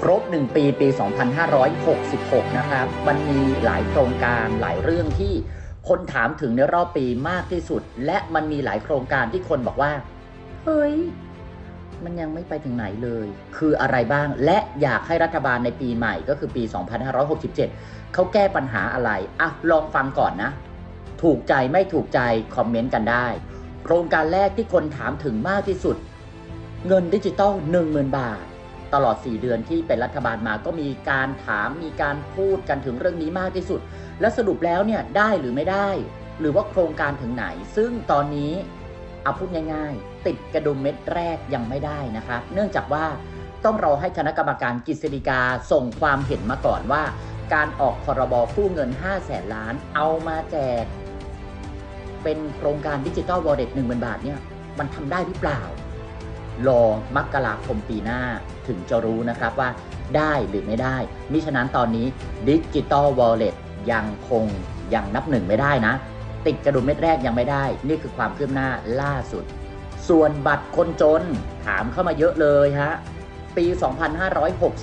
ครบ 1 ปีปี 2566 นะครับ มันมีหลายโครงการหลายเรื่องที่คนถามถึงในรอบปีมากที่สุด และมันมีหลายโครงการที่คนบอกว่า เฮ้ย มันยังไม่ไปถึงไหนเลย คืออะไรบ้าง และอยากให้รัฐบาลในปีใหม่ก็คือปี 2567 เขาแก้ปัญหาอะไร อะ ลองฟังก่อนนะ ถูกใจไม่ถูกใจ คอมเมนต์กันได้ โครงการแรกที่คนถามถึงมากที่สุด เงินดิจิตอล10,000 บาท ตลอด 4 เดือนที่เป็นรัฐบาลมาก็มีการถามมีการพูดกันถึงเรื่องนี้มากที่สุด และสรุปแล้วเนี่ยได้หรือไม่ได้ หรือว่าโครงการถึงไหน ซึ่งตอนนี้เอาพูดง่าย ๆ ติดกระดุมเม็ดแรกยังไม่ได้นะครับ เนื่องจากว่าต้องรอให้คณะกรรมการกฤษฎีกาส่งความเห็นมาก่อนว่า การออกพรบกู้เงิน 5 0 0แสนล้านเอามาแจก เป็นโครงการดิจิตอลวอลเล็ตหนึ่งบาทเนี่ยมันทำได้หรือเปล่า รอมกราคมปีหน้าถึงจะรู้นะครับว่าได้หรือไม่ได้ มิฉะนั้นตอนนี้ดิจิตอลวอลเล็ตยังคงยังนับหนึ่งไม่ได้นะ ติดกระดุมเม็ดแรกยังไม่ได้ นี่คือความคืบหน้าล่าสุด ส่วนบัตรคนจนถามเข้ามาเยอะเลยฮะ ปี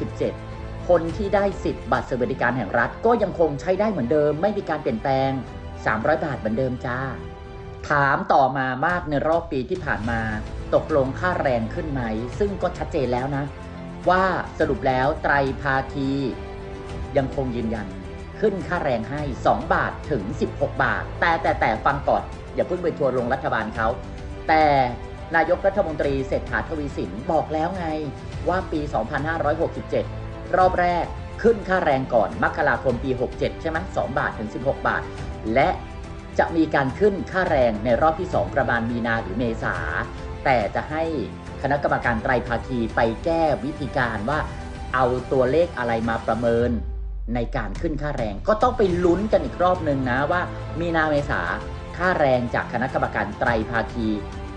2567 คนที่ได้สิทธิ์บัตรสวัสดิการแห่งรัฐ ก็ยังคงใช้ได้เหมือนเดิม ไม่มีการเปลี่ยนแปลง 300 บาทเหมือนเดิมจ้า ถามต่อมามากในรอบปีที่ผ่านมา ตกลงค่าแรงขึ้นไหม ซึ่งก็ชัดเจนแล้วนะ ว่าสรุปแล้วไตรภาคี ยังคงยืนยัน ขึ้นค่าแรงให้ 2 บาทถึง 16 บาท แต่แต่แต่ฟังก่อน อย่าเพิ่งไปทัวร์ลงรัฐบาลเขาแต่นายกรัฐมนตรีเศรษฐาทวีสินบอกแล้วไงว่าปี 2567 รอบแรกขึ้นค่าแรงก่อนมกราคมปี 67 ใช่ไหม2บาทถึง 16 บาท และ จะมีการขึ้นค่าแรงในรอบที่ 2 ประมาณมีนาหรือเมษา แต่จะให้คณะกรรมการไตรภาคีไปแก้วิธีการว่าเอาตัวเลขอะไรมาประเมินในการขึ้นค่าแรง ก็ต้องไปลุ้นกันอีกรอบหนึ่งนะว่า มีนาเมษาค่าแรงจากคณะกรรมการไตรภาคี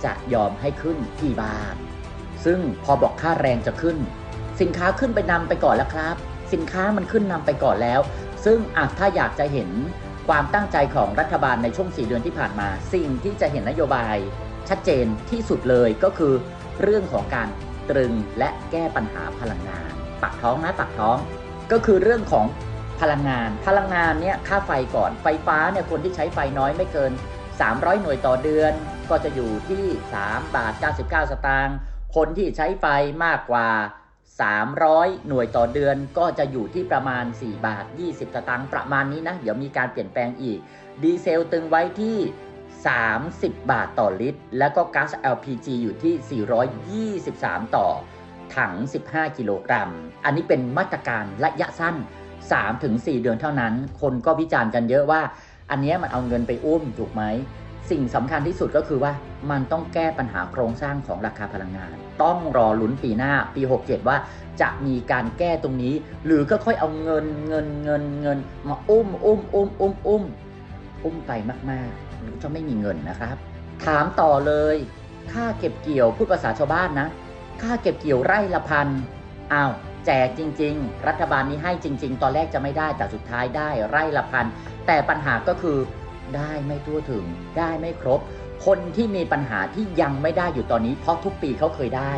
จะยอมให้ขึ้นกี่บาท ซึ่งพอบอกค่าแรงจะขึ้น สินค้าขึ้นไปนำไปก่อนแล้วครับ สินค้ามันขึ้นนำไปก่อนแล้ว ซึ่งอะถ้าอยากจะเห็น ความตั้งใจของรัฐบาลในช่วง 4 เดือนที่ผ่านมา สิ่งที่จะเห็นนโยบายชัดเจนที่สุดเลยก็คือ เรื่องของการตรึงและแก้ปัญหาพลังงานปักท้องนะปักท้อง ก็คือเรื่องของพลังงาน พลังงานเนี่ยค่าไฟก่อนไฟฟ้าเนี่ยคนที่ใช้ไฟน้อยไม่เกิน 300 หน่วยต่อเดือน ก็จะอยู่ที่3บาท99 สตางค์คนที่ใช้ไฟมากกว่า 300 หน่วยต่อเดือนก็จะอยู่ที่ประมาณ 4 บาท 20สตางค์ประมาณนี้นะ เดี๋ยวมีการเปลี่ยนแปลงอีก ดีเซลตึงไว้ที่ 30 บาทต่อลิตร แล้วก็ก๊าซ LPG อยู่ที่ 423 ต่อถัง 15 กิโลกรัม อันนี้เป็นมาตรการระยะสั้น 3-4 เดือนเท่านั้น คนก็วิจารณ์กันเยอะว่า อันนี้มันเอาเงินไปอุ้มถูกไหม สิ่งสำคัญที่สุดก็คือว่ามันต้องแก้ปัญหาโครงสร้างของราคาพลังงาน ต้องรอลุ้นปีหน้าปี 67 ว่าจะมีการแก้ตรงนี้ หรือก็ค่อยเอาเงินเงินเงินเงินมาอุ้มอุ้มอุ้มอุ้มอุ้มอุ้มไปมากๆหรือจะไม่มีเงินนะครับ ถามต่อเลยค่าเก็บเกี่ยวพูดภาษาชาวบ้านนะ ค่าเก็บเกี่ยวไร่ละพันอ้าวแจกจริง ๆ รัฐบาลนี้ให้จริง ๆ ตอนแรกจะไม่ได้แต่สุดท้ายได้ไร่ละพันแต่ปัญหาก็คือ ได้ไม่ทั่วถึง ได้ไม่ครบ คนที่มีปัญหาที่ยังไม่ได้อยู่ตอนนี้ เพราะทุกปีเขาเคยได้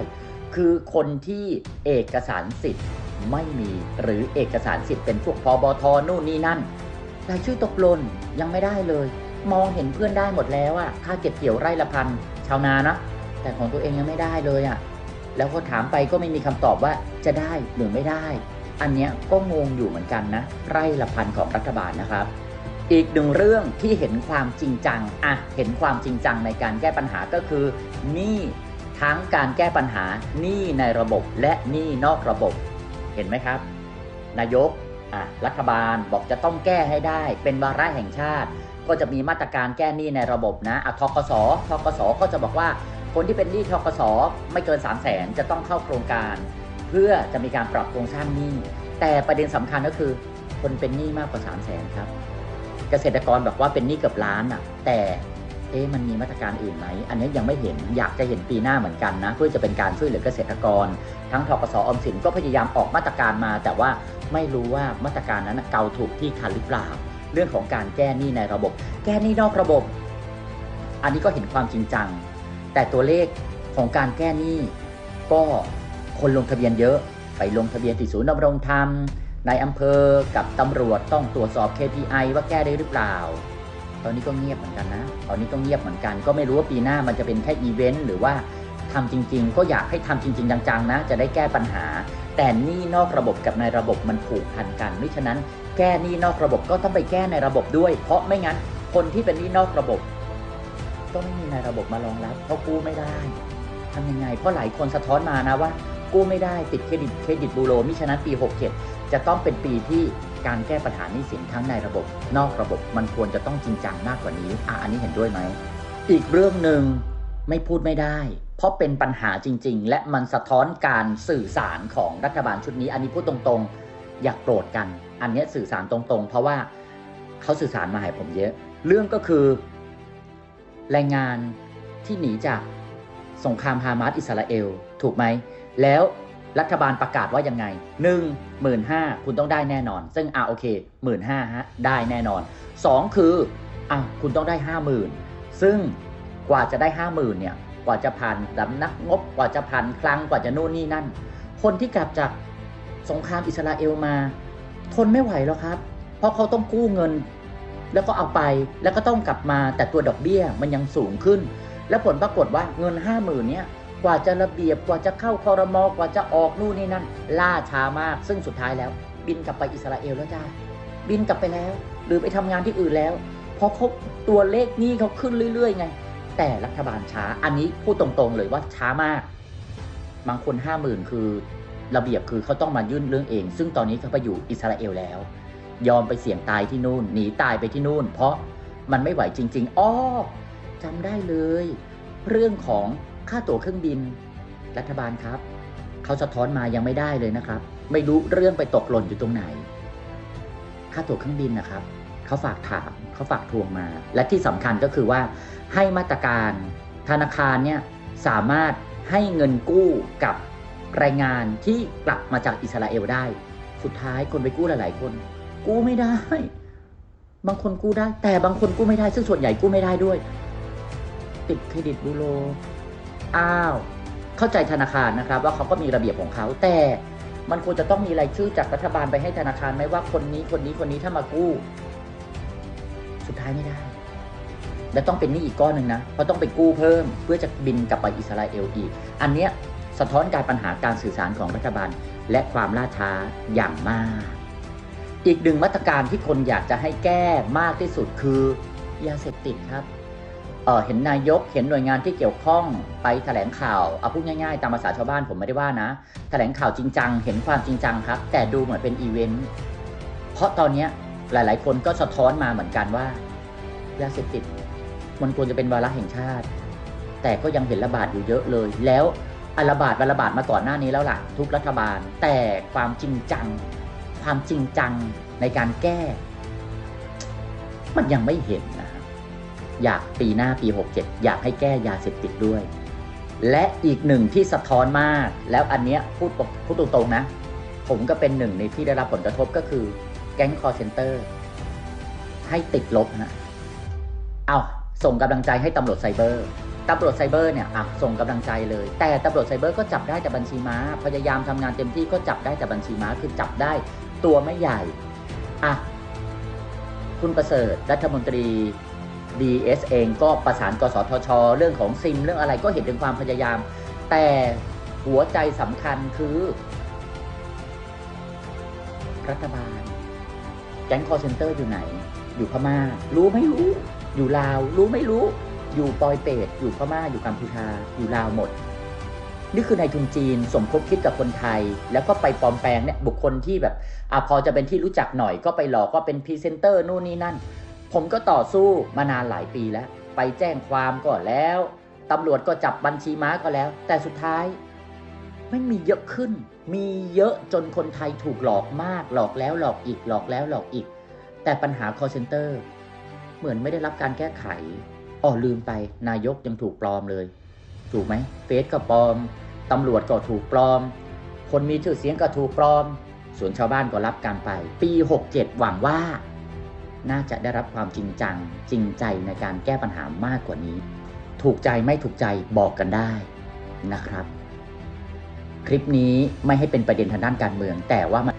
คือคนที่เอกสารสิทธิ์ไม่มีหรือเอกสารสิทธิ์เป็นพวกพอบทอนู่นนี่นั่นรายชื่อตกหล่นยังไม่ได้เลย มองเห็นเพื่อนได้หมดแล้วอะค่าเก็บเกี่ยวไร่ละพันชาวนานะแต่ของตัวเองยังไม่ได้เลยอะแล้วก็ถามไปก็ไม่มีคำตอบว่าจะได้หรือไม่ได้ อันเนี้ยก็งงอยู่เหมือนกันนะ ไร่ละพันของรัฐบาลนะครับ อีกหนึ่งเรื่องที่เห็นความจริงจังอะเห็นความจริงจังในการแก้ปัญหาก็คือหนี้ทั้งการแก้ปัญหาหนี้ในระบบและหนี้นอกระบบ เห็นไหมครับ นายกอะรัฐบาลบอกจะต้องแก้ให้ได้ เป็นวาระแห่งชาติ ก็จะมีมาตรการแก้หนี้ในระบบนะอะทกสทกสก็จะบอกว่าคนที่เป็นหนี้ทกสไม่เกิน 3 0 0แสนจะต้องเข้าโครงการ เพื่อจะมีการปรับโครงสร้างหนี้แต่ประเด็นสำคัญก็คือ คนเป็นหนี้มากกว่า 3 0 0แสนครับ เกษตรกรบอกว่าเป็นหนี้เกือบล้านอะ แต่เอ๊ะมันมีมาตรการอื่นไหม อันนี้ยังไม่เห็นอยากจะเห็นปีหน้าเหมือนกันนะ เพื่อจะเป็นการช่วยเหลือเกษตรกร ทั้งทกสออมสินก็พยายามออกมาตรการมา แต่ว่าไม่รู้ว่ามาตรการนั้นเกาถูกที่คันหรือเปล่า เรื่องของการแก้หนี้ในระบบ แก้หนี้นอกระบบ อันนี้ก็เห็นความจริงจัง แต่ตัวเลขของการแก้หนี้ก็คนลงทะเบียนเยอะ ไปลงทะเบียนที่ศูนย์ดำรงธรรม ในอำเภอกับตำรวจต้องตรวจสอบ KPI ว่าแก้ได้หรือเปล่า ตอนนี้ก็เงียบเหมือนกันนะ ตอนนี้ก็เงียบเหมือนกัน ก็ไม่รู้ว่าปีหน้ามันจะเป็นแค่อีเวนต์หรือว่าทำจริง ๆ ก็อยากให้ทำจริง ๆ จังๆนะ จะได้แก้ปัญหา แต่นี่นอกระบบกับในระบบมันผูกพันกันเพราะฉะนั้น แก้นี้นอกระบบก็ต้องไปแก้ในระบบด้วย เพราะไม่งั้นคนที่เป็นนี้นอกระบบ ก็ไม่มีในระบบมารองรับเพรากู้ไม่ได้ทำยังไง เพราะหลายคนสะท้อนมานะว่า กู้ไม่ได้ติดเครดิตเครดิตบูโรมิฉะนั้นปี 67 จะต้องเป็นปีที่การแก้ปัญหานี้สินทั้งในระบบ นอกระบบมันควรจะต้องจริงจังมากกว่านี้อะอันนี้เห็นด้วยไหมอีกเรื่องหนึ่งไม่พูดไม่ได้ เพราะเป็นปัญหาจริง ๆ และมันสะท้อนการสื่อสารของรัฐบาลชุดนี้ อันนี้พูดตรงๆ อยากโกรธกัน อันนี้สื่อสารตรงๆ เพราะว่าเขาสื่อสารมาให้ผมเยอะ เรื่องก็คือ แรงงานที่หนีจากสงครามฮามาสอิสราเอล ถูกไหม แล้วรัฐบาลประกาศว่ายังไงหนึ่งหมื่นห้าคุณต้องได้แน่นอน ซึ่งอ่าโอเคหมื่นห้าฮะได้แน่นอนสองคืออะคุณต้องได้ห้าหมื่นซึ่งกว่าจะได้ห้าหมื่นเนี่ยกว่าจะผ่านสำนักงบกว่าจะผ่านคลังกว่าจะนู่นนี่นั่น คนที่กลับจากสงครามอิสราเอลมา ทนไม่ไหวแล้วครับ เพราะเขาต้องกู้เงิน แล้วก็เอาไปแล้วก็ต้องกลับมาแต่ตัวดอกเบี้ยมันยังสูงขึ้น แล้วผลปรากฏว่าเงินห้าหมื่นเนี่ย กว่าจะระเบียบกว่าจะเข้าคอรมอกว่าจะออกนู่นนี่นั่นล่าช้ามาก ซึ่งสุดท้ายแล้ว บินกลับไปอิสราเอลแล้วจ้าบินกลับไปแล้ว หรือไปทำงานที่อื่นแล้ว เพราะเขาตัวเลขนี้เขาขึ้นเรื่อยๆไง แต่รัฐบาลช้าอันนี้พูดตรงๆเลยว่าช้ามาก บางคนห้าหมื่นคือระเบียบคือเขาต้องมายื่นเรื่องเอง ซึ่งตอนนี้เขาไปอยู่อิสราเอลแล้ว ยอมไปเสี่ยงตายที่นู่นหนีตายไปที่นู่น เพราะมันไม่ไหวจริง ๆอ้อจำได้เลย เรื่องของ ค่าตั๋วเครื่องบิน รัฐบาลครับ เขาสะท้อนมายังไม่ได้เลยนะครับ ไม่รู้เรื่องไปตกหล่นอยู่ตรงไหน ค่าตั๋วเครื่องบินนะครับ เขาฝากถามเขาฝากทวงมา และที่สำคัญก็คือว่า ให้มาตรการธนาคารเนี่ยสามารถให้เงินกู้กับแรงงานที่กลับมาจากอิสราเอลได้ สุดท้ายคนไปกู้หลาย ๆ คน กู้ไม่ได้ บางคนกู้ได้ แต่บางคนกู้ไม่ได้ ซึ่งส่วนใหญ่กู้ไม่ได้ด้วย ติดเครดิตบูโร อ้าว เข้าใจธนาคารนะครับ ว่าเขาก็มีระเบียบของเขาแต่มันควรจะต้องมีรายชื่อจากรัฐบาลไปให้ธนาคารไหมว่าคนนี้คนนี้คนนี้ถ้ามากู้ สุดท้ายไม่ได้ และต้องเป็นหนี้อีกก้อนหนึ่งนะเพราะต้องไปกู้เพิ่มเพื่อจะบินกลับไปอิสราเอลอีก อันเนี้ยสะท้อนการปัญหาการสื่อสารของรัฐบาล และความล่าช้าอย่างมาก อีกหนึ่งมาตรการที่คนอยากจะให้แก้มากที่สุดคือยาเสพติดครับ เห็นนายกเห็นหน่วยงานที่เกี่ยวข้องไปแถลงข่าวเอาพูดง่ายๆ ตามภาษาชาวบ้านผมไม่ได้ว่านะแถลงข่าวจริงจังเห็นความจริงจังครับ แต่ดูเหมือนเป็นอีเวนต์เพราะตอนนี้หลาย ๆ คนก็สะท้อนมาเหมือนกันว่ายาเสพติดมันควรจะเป็นวาระแห่งชาติ แต่ก็ยังเห็นระบาดอยู่เยอะเลย แล้วอะระบาดมันระบาดมาก่อนหน้านี้แล้วล่ะทุกรัฐบาล แต่ความจริงจัง ความจริงจังในการแก้ มันยังไม่เห็นนะ อยากปีหน้าปี 67 อยากให้แก้ยาเสพติดด้วย และอีกหนึ่งที่สะท้อนมาก แล้วอันเนี้ยพูดพูดตรงๆนะ ผมก็เป็นหนึ่งในที่ได้รับผลกระทบก็คือ แก๊งคอร์เซนเตอร์ ให้ติดลบนะเอาส่งกำลังใจให้ตำรวจไซเบอร์ตำรวจไซเบอร์เนี่ยอะส่งกำลังใจเลย แต่ตำรวจไซเบอร์ก็จับได้แต่บัญชีม้า พยายามทำงานเต็มที่ก็จับได้แต่บัญชีม้าคือจับได้ตัวไม่ใหญ่ อะ คุณประเสริฐรัฐมนตรี DS เองก็ประสานกสทช เรื่องของซิม เรื่องอะไรก็เห็นถึงความพยายาม แต่หัวใจสำคัญคือ รัฐบาล แก๊งคอร์เซนเตอร์อยู่ไหน อยู่พม่า รู้ไม่รู้ อยู่ลาว รู้ไม่รู้ อยู่ปอยเปตอยู่พม่า อยู่กัมพูชา อยู่ลาวหมด นี่คือนายทุนจีนสมคบคิดกับคนไทย แล้วก็ไปปลอมแปลงเนี่ยบุคคลที่แบบอพอจะเป็นที่รู้จักหน่อยก็ไปหลอกว่าเป็นพรีเซนเตอร์นู่นนี่นั่น ผมก็ต่อสู้มานานหลายปีแล้ว ไปแจ้งความก็แล้วตำรวจก็จับบัญชีม้าก็แล้ว แต่สุดท้ายไม่มีเยอะขึ้น มีเยอะจนคนไทยถูกหลอกมาก หลอกแล้วหลอกอีก หลอกแล้วหลอกอีก แต่ปัญหา call center เหมือนไม่ได้รับการแก้ไขอ๋อลืมไป นายกยังถูกปลอมเลย ถูกไหมเฟซก็ปลอม ตำรวจก็ถูกปลอม คนมีชื่อเสียงก็ถูกปลอม ส่วนชาวบ้านก็รับการไป ปี 67 หวังว่า น่าจะได้รับความจริงจัง จริงใจในการแก้ปัญหามากกว่านี้ ถูกใจไม่ถูกใจบอกกันได้นะครับ คลิปนี้ไม่ให้เป็นประเด็นทางด้านการเมือง แต่ว่ามัน